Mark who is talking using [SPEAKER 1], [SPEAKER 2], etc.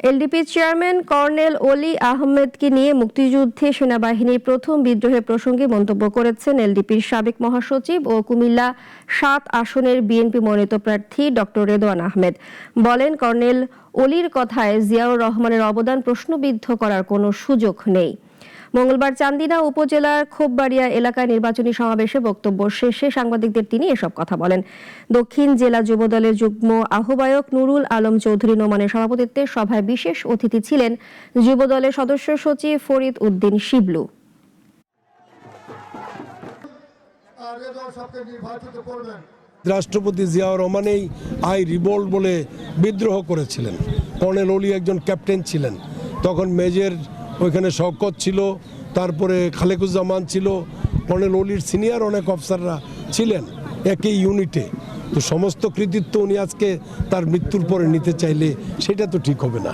[SPEAKER 1] LDP chairman colonel অলি আহমেদকে নিয়ে মুক্তিযুদ্ধে সেনাবাহিনীর প্রথম বিদ্রোহের প্রসঙ্গে মন্তব্য করেছেন এলডিপির সাবেক মহাসচিব ও কুমিল্লা সাত আসনের বিএনপি মনোনীত প্রার্থী ডক্টর রেদওয়ান আহমেদ। বলেন, কর্নেল অলির কথায় জিয়াউর রহমানের অবদান প্রশ্নবিদ্ধ করার কোনো সুযোগ নেই। মঙ্গলবার চান্দিনা উপজেলার খোপবাড়িয়া এলাকায় নির্বাচনী সমাবেশে বক্তব্য শেষে সাংবাদিকদের তিনি এসব কথা বলেন। দক্ষিণ জেলা যুবদলের যুগ্ম আহ্বায়ক নুরুল আলম চৌধুরী নোমানের সভাপতিত্বে সভায় বিশেষ অতিথি ছিলেন যুবদলের সদস্য সচিব ফরিদ উদ্দিন শিবলু।
[SPEAKER 2] রাষ্ট্রপতি জিয়াউর রহমানেই আই রিবোল্ট বলে বিদ্রোহ করেছিলেন। কর্নেল অলি একজন ক্যাপ্টেন ছিলেন। তখন মেজর ওইখানে শওকত ছিল, তারপরে খালেকুজ্জামান ছিল কর্নেল অলির সিনিয়র অনেক অফিসাররা ছিলেন একই ইউনিটে তো সমস্ত কৃতিত্ব উনি আজকে তার মৃত্যুর পরে নিতে চাইলে, সেটা তো ঠিক হবে না।